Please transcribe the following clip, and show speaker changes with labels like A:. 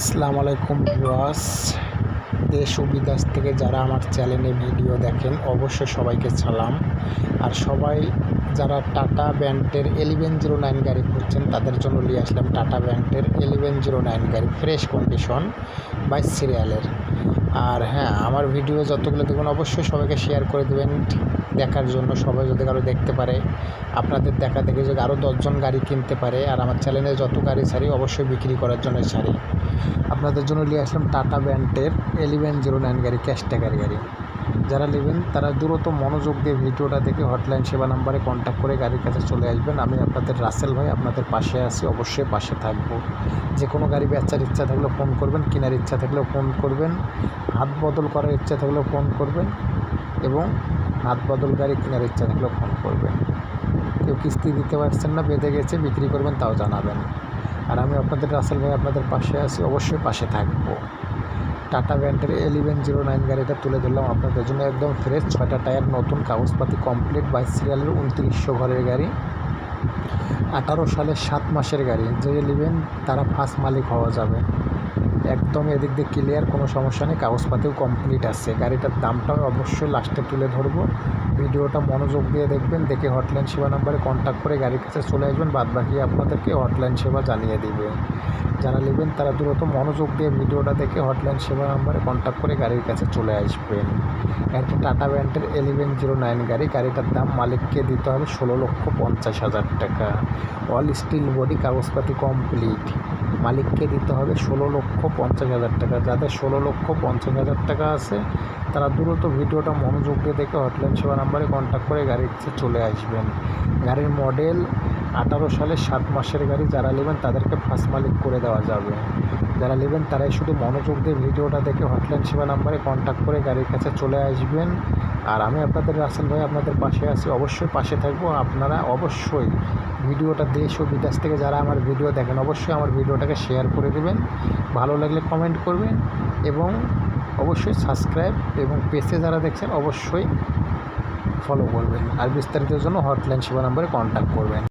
A: আসসালামু আলাইকুম ভিউয়ার্স। দেশ ও বিদেশ থেকে যারা আমার চ্যানেলে ভিডিও দেখেন, অবশ্যই সবাইকে সালাম। আর সবাই যারা টাটা ব্যান্ডের এলিভেন জিরো নাইন গাড়ি খুঁজছেন, তাদের জন্য নিয়ে আসলাম টাটা ব্যান্ডের এলিভেন জিরো নাইন গাড়ি ফ্রেশ কন্ডিশন বাই সিরিয়ালের আর হ্যাঁ আমার ভিডিও যতগুলো দেখুন অবশ্যই সবাইকে শেয়ার করে দেবেন। দেখার জন্য সবাই যদি কারও দেখতে পারে, আপনাদের দেখা দেখে যদি আরও দশজন গাড়ি কিনতে পারে, আর আমার চ্যানেলে যত গাড়ি ছাড়ি, অবশ্যই বিক্রি করার জন্য ছাড়ি। আপনাদের জন্য নিয়ে আসলাম টাটা ব্যান্ডের এলিভেন জিরো নাইন গাড়ি ক্যাশ টাকার গাড়ি। যারা নেবেন, তারা দ্রুত মনোযোগ দিয়ে ভিডিওটা দেখে হটলাইন সেবা নাম্বারে কন্ট্যাক্ট করে গাড়ির কাছে চলে আসবেন। আমি আপনাদের রাসেল ভাই আপনাদের পাশে আছি, অবশ্যই পাশে থাকব। যে কোনো গাড়ি বেচার ইচ্ছা থাকলেও ফোন করবেন, কেনার ইচ্ছা থাকলেও ফোন করবেন, হাত বদল করার ইচ্ছা থাকলেও ফোন করবেন এবং হাত বদল গাড়ি কেনার ইচ্ছা থাকলেও ফোন করবেন। কেউ কিস্তি দিতে পারছেন না, বেঁধে গেছে, বিক্রি করবেন, তাও জানাবেন। আর আমি আপনাদের রাসেল ভাই আপনাদের পাশে আছি, অবশ্যই পাশে থাকব। টাটা ব্র্যান্ডের এলিভেন জিরো নাইন গাড়িটা তুলে ধরলাম আপনাদের জন্য একদম ফ্রেশ ছয়টা টায়ার নতুন কাগজপাতি কমপ্লিট বাইশ সিরিয়ালের উনত্রিশশো ঘরের গাড়ি। আঠারো সালের সাত মাসের গাড়ি, যে এলিভেন, তারা ফার্স্ট মালিক হওয়া যাবে। একদম এদিক দিয়ে ক্লিয়ার কোনো সমস্যা নেই, কাগজপাতিও কমপ্লিট আছে। গাড়িটার দামটাও অবশ্যই লাস্টে তুলে ধরবো। ভিডিওটা মনোযোগ দিয়ে দেখবেন, দেখে হটলাইন সেবা নাম্বারে কন্ট্যাক্ট করে গাড়ির কাছে চলে আসবেন বাদ বাকি আপনাদেরকে হটলাইন সেবা জানিয়ে দিবে। যারা নেবেন তারা দ্রুত মনোযোগ দিয়ে ভিডিওটা দেখে হটলাইন সেবা নাম্বারে কন্ট্যাক্ট করে গাড়ির কাছে চলে আসবেন। একটা টাটা ব্যান্ডের এলিভেন জিরো নাইন গাড়ি, গাড়িটার দাম মালিককে দিতে হবে ষোলো লক্ষ পঞ্চাশ হাজার টাকা। অল স্টিল বডি কাগজপাতি কমপ্লিট মালিককে দিতে হবে ষোলো লক্ষ পঞ্চাশ হাজার টাকা। যাদের ষোলো লক্ষ পঞ্চাশ হাজার টাকা আছে, তারা দ্রুত ভিডিওটা মনোযোগ দিয়ে দেখে হটলাইন সেবা নাম্বারে কন্ট্যাক্ট করে গাড়ির কাছে চলে আসবেন। গাড়ির মডেল আঠারো সালের সাত মাসের গাড়ি যারা নেবেন, তাদেরকে ফার্স্ট মালিক করে দেওয়া যাবে। যারা নেবেন, তারাই শুধু মনোযোগ দিয়ে ভিডিওটা দেখে হটলাইন সেবা নাম্বারে কন্ট্যাক্ট করে গাড়ির কাছে চলে আসবেন। আর আমি আপনাদের, রাসেল ভাই আপনাদের পাশে আছি, অবশ্যই পাশে থাকব। আপনারা অবশ্যই ভিডিওটা দেশ ও বিদেশ থেকে যারা আমার ভিডিও দেখেন, অবশ্যই আমার ভিডিওটাকে শেয়ার করে দেবেন। ভালো লাগলে কমেন্ট করবেন এবং অবশ্যই সাবস্ক্রাইব এবং পেজে যারা দেখছেন, অবশ্যই ফলো করবেন। আর বিস্তারিতের জন্য হটলাইন সেবা নম্বরে কন্ট্যাক্ট করবেন।